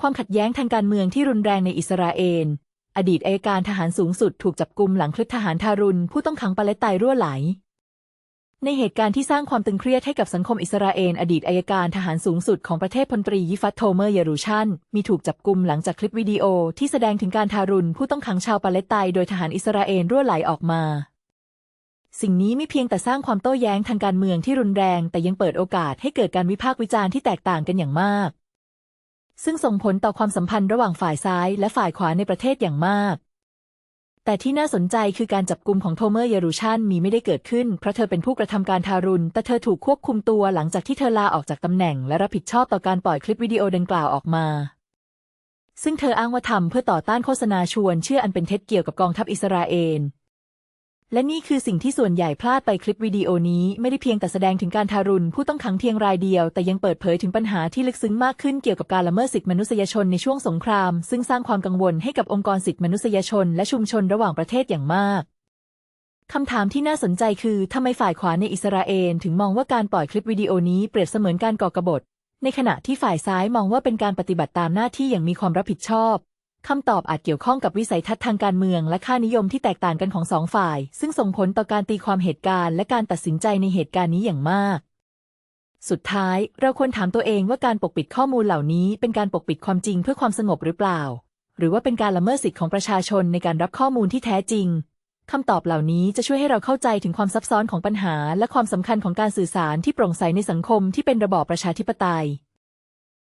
ความขัดแย้งทางการเมืองที่รุนแรงในอิสราเอล อดีตอัยการทหารสูงสุดถูกจับกุมหลังคลิปทหารทารุณผู้ต้องขังปาเลสไตน์รั่วไหล ในเหตุการณ์ที่สร้างความตึงเครียดให้กับสังคมอิสราเอล อดีตอัยการทหารสูงสุดของประเทศพลตรียิฟัตโทเมอร์เยรูชันมีถูกจับกุมหลังจากคลิปวิดีโอที่แสดงถึงการทารุณผู้ต้องขังชาวปาเลสไตน์โดยทหารอิสราเอลรั่วไหลออกมาสิ่งนี้ไม่เพียงแต่สร้างความโต้แย้งทางการเมืองที่รุนแรง แต่ยังเปิดโอกาสให้เกิดการวิพากษ์วิจารณ์ที่แตกต่างกันอย่างมาก ซึ่งส่งผลต่อความสัมพันธ์ระหว่างฝ่ายซ้ายและฝ่ายขวาในประเทศอย่างมาก แต่ที่น่าสนใจคือการจับกุมของโทเมอร์เยรูชันมีไม่ได้เกิดขึ้น เพราะเธอเป็นผู้กระทำการทารุณ แต่เธอถูกควบคุมตัวหลังจากที่เธอลาออกจากตำแหน่ง และรับผิดชอบต่อการปล่อยคลิปวิดีโอดังกล่าวออกมา ซึ่งเธออ้างว่าทำเพื่อต่อต้านโฆษณาชวนเชื่ออันเป็นเท็จเกี่ยวกับกองทัพอิสราเอล และนี่คือสิ่งที่ส่วนใหญ่พลาดไปคลิปวิดีโอนี้ไม่ได้เพียงแต่แสดงถึงการทารุณผู้ต้องขังเพียงรายเดียว แต่ยังเปิดเผยถึงปัญหาที่ลึกซึ้งมากขึ้นเกี่ยวกับการละเมิดสิทธิมนุษยชนในช่วงสงคราม ซึ่งสร้างความกังวลให้กับองค์กรสิทธิมนุษยชน และชุมชนระหว่างประเทศอย่างมากคำถามที่น่าสนใจคือทำไมฝ่ายขวาในอิสราเอลถึงมองว่าการปล่อยคลิปวิดีโอนี้เปรียบเสมือนการก่อกบฏ ในขณะที่ฝ่ายซ้ายมองว่าเป็นการปฏิบัติตามหน้าที่อย่างมีความรับผิดชอบ คำตอบอาจเกี่ยวข้องกับวิสัยทัศน์ทางการเมืองและค่านิยมที่แตกต่างกันของสองฝ่าย ซึ่งส่งผลต่อการตีความเหตุการณ์และการตัดสินใจในเหตุการณ์นี้อย่างมาก สุดท้าย เราควรถามตัวเองว่าการปกปิดข้อมูลเหล่านี้ เป็นการปกปิดความจริงเพื่อความสงบหรือเปล่า หรือว่าเป็นการละเมิดสิทธิของประชาชนในการรับข้อมูลที่แท้จริงคำตอบเหล่านี้จะช่วยให้เราเข้าใจถึงความซับซ้อนของปัญหา และความสำคัญของการสื่อสารที่โปร่งใสในสังคมที่เป็นระบอบประชาธิปไตย